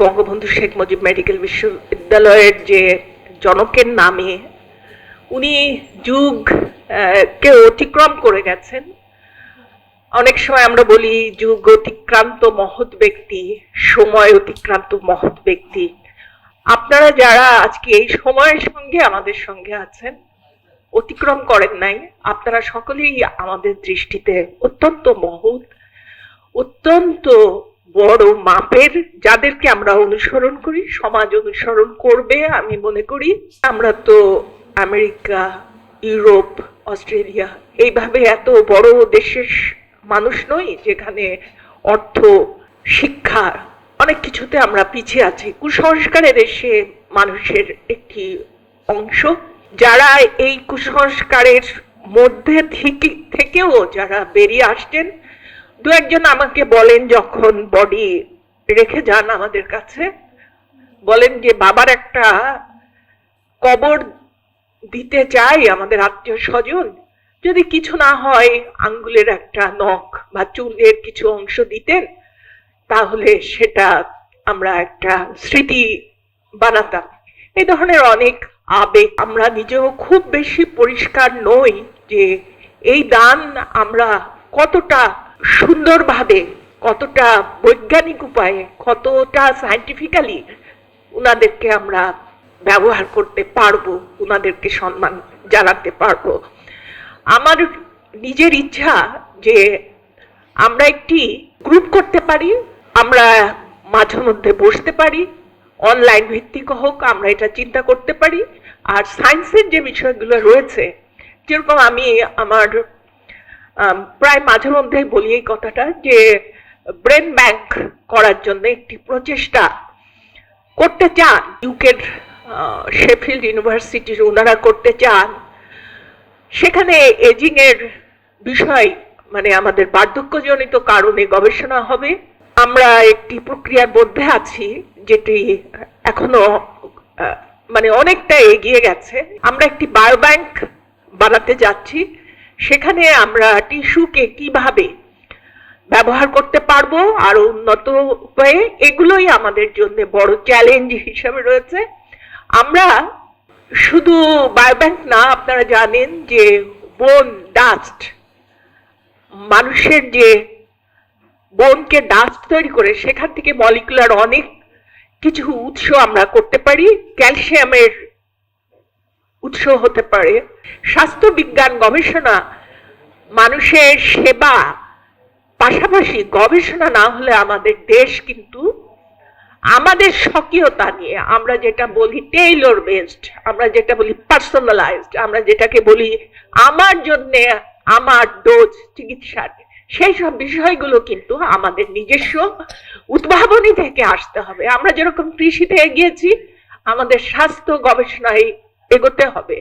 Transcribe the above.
Bangabandhu Sheikh Mujib medical বিশ্ববিদ্যালয়ের যে জনকের নামে, উনি যুগ কে অতিক্রম করে গেছেন। অনেক সময় আমরা বলি যুগ অতিক্রান্ত মহৎ ব্যক্তি, সময় অতিক্রান্ত মহৎ ব্যক্তি। আপনারা যারা আজকে এই সময়ের সঙ্গে আমাদের সঙ্গে আছেন, অতিক্রম করেন নাই, আপনারা সকলেই আমাদের দৃষ্টিতে অত্যন্ত মহৎ, অত্যন্ত বড় মাপের যাদেরকে আমরা অনুসরণ করি, সমাজ অনুসরণ করবে আমি মনে করি। আমরা তো আমেরিকা, ইউরোপ, অস্ট্রেলিয়া এইভাবে এত বড় দেশের মানুষ নই যেখানে অর্থ, শিক্ষা, অনেক কিছুতে আমরা পিছিয়ে আছি। কুসংস্কারের এসে মানুষের একটি অংশ। যারা এই কুসংস্কারের মধ্যে থেকে থেকেও যারা বেরিয়ে আসছেন দু একজন আমাকে বলেন যখন বডি রেখে যান আমাদের কাছে, বলেন যে, বাবার একটা কবর দিতে চাই আমাদের আত্মীয় স্বজন। যদি কিছু না হয়, আঙ্গুলের একটা নখ বা চুলের কিছু অংশ দিতেন, তাহলে সেটা আমরা একটা স্মৃতি বানাতাম। এই ধরনের অনেক আবেগ। আমরা নিজেও খুব বেশি পরিষ্কার নই যে, এই দান আমরা কতটা সুন্দরভাবে কতটা বৈজ্ঞানিক উপায়ে কতটা সায়েন্টিফিক্যালি উনাদেরকে আমরা ব্যবহার করতে পারব উনাদেরকে সম্মান জানাতে পারব। আমার নিজের ইচ্ছা যে আমরা একটি গ্রুপ করতে পারি আমরা মাঝে মধ্যে বসতে পারি অনলাইন ভিত্তিক হোক আমরা এটা চিন্তা করতে পারি। আর সায়েন্সের যে বিষয়গুলো রয়েছে যেরকম আমি আমার আম, প্রায় মাঝে মধ্যে বলি এই কথাটা যে ব্রেন ব্যাংক করার জন্য একটি প্রচেষ্টা করতে চান। ইউকের শেফিল্ড ইউনিভার্সিটির ওনারা করতে চান। সেখানে এজিং এর বিষয় মানে আমাদের বার্ধক্যজনিত কারণে গবেষণা হবে। আমরা একটি প্রক্রিয়ার মধ্যে আছি, যেটি এখনও মানে অনেকটা এগিয়ে গেছে। আমরা একটি বায়োব্যাংক বানাতে যাচ্ছি। সেখানে আমরা টিস্যুকে কীভাবে ব্যবহার করতে পারব আরও উন্নত উপায়ে এগুলোই আমাদের জন্য বড় চ্যালেঞ্জ হিসেবে রয়েছে। আমরা শুধু বায়োব্যাংক না, আপনারা জানেন যে বোন ডাস্ট মানুষের যে বোনকে ডাস্ট তৈরি করে, সেখান থেকে মলিকুলার অনেক কিছু উৎস আমরা করতে পারি। ক্যালসিয়ামের উৎস হতে পারে। স্বাস্থ্য বিজ্ঞান গবেষণা, মানুষের সেবা, পাশাপাশি গবেষণা না হলে আমাদের দেশ কিন্তু আমাদের স্বকীয়তা নিয়ে, আমরা যেটা বলি টেইলর বেসড আমরা যেটা বলি পার্সোনালাইজড আমরা যেটাকে বলি আমার জন্যে আমার ডোজ চিকিৎসার। সেই সব বিষয়গুলো কিন্তু আমাদের নিজস্ব উদ্ভাবনী থেকে আসতে হবে। আমরা যেরকম কৃষিতে এগিয়েছি, আমাদের স্বাস্থ্য গবেষণায় এগোতে হবে।